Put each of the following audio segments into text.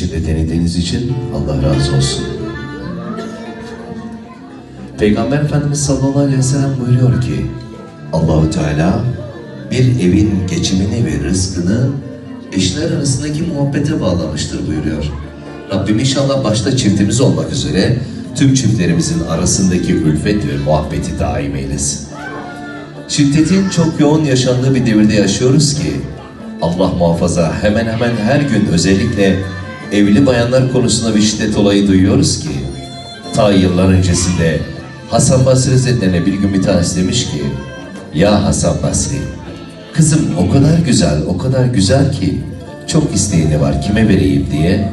içinde denediğiniz için Allah razı olsun. Peygamber Efendimiz sallallahu aleyhi ve sellem buyuruyor ki Allahu Teala bir evin geçimini ve rızkını eşler arasındaki muhabbete bağlamıştır buyuruyor. Rabbim inşallah başta çiftimiz olmak üzere tüm çiftlerimizin arasındaki ülfet ve muhabbeti daim eylesin. Şiddetin çok yoğun yaşandığı bir devirde yaşıyoruz ki Allah muhafaza hemen hemen her gün özellikle evli bayanlar konusunda bir şiddet olayı duyuyoruz ki ta yıllar öncesinde Hasan Basri Hazretleri'ne bir gün bir tanesi demiş ki Ya Hasan Basri kızım o kadar güzel o kadar güzel ki çok isteğini var kime vereyim diye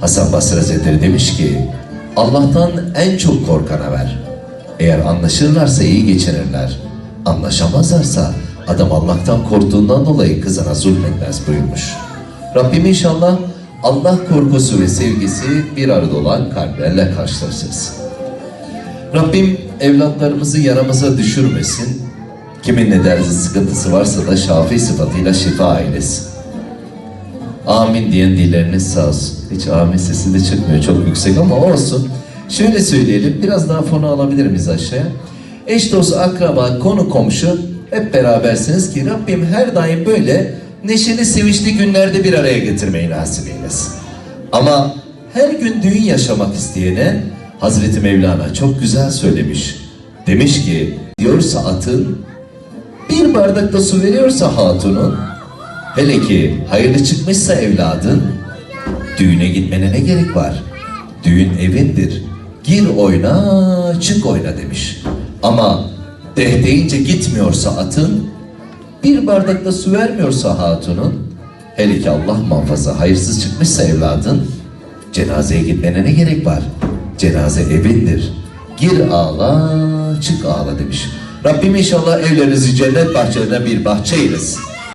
Hasan Basri Hazretleri demiş ki Allah'tan en çok korkana ver. Eğer anlaşırlarsa iyi geçinirler. Anlaşamazlarsa adam Allah'tan korktuğundan dolayı kızına zulmetmez buyurmuş. Rabbim inşallah Allah korkusu ve sevgisi bir arada olan kalplerle karşılaştırsın. Rabbim evlatlarımızı yaramıza düşürmesin. Kimin ne derdi sıkıntısı varsa da şafi sıfatıyla şifa eylesin. Amin diyen dilleriniz sağ olsun. Hiç amin sesi de çıkmıyor çok yüksek ama olsun. Şöyle söyleyelim biraz daha fonu alabilir miyiz aşağıya? Eş dost akraba konu komşu hep berabersiniz ki Rabbim her daim böyle neşeli sevinçli günlerde bir araya getirmeyi nasip eylesin. Ama her gün düğün yaşamak isteyene Hazreti Mevlana çok güzel söylemiş. Demiş ki diyorsa atın bir bardak da su veriyorsa hatunun Hele ki hayırlı çıkmışsa evladın, düğüne gitmene ne gerek var? Düğün evindir. Gir oyna, çık oyna demiş. Ama deh deyince gitmiyorsa atın, bir bardak da su vermiyorsa hatunun, hele ki Allah muhafaza hayırsız çıkmışsa evladın, cenazeye gitmene ne gerek var? Cenaze evindir. Gir ağla, çık ağla demiş. Rabbim inşallah evlerinizi cennet bahçelerine bir bahçe eylesin.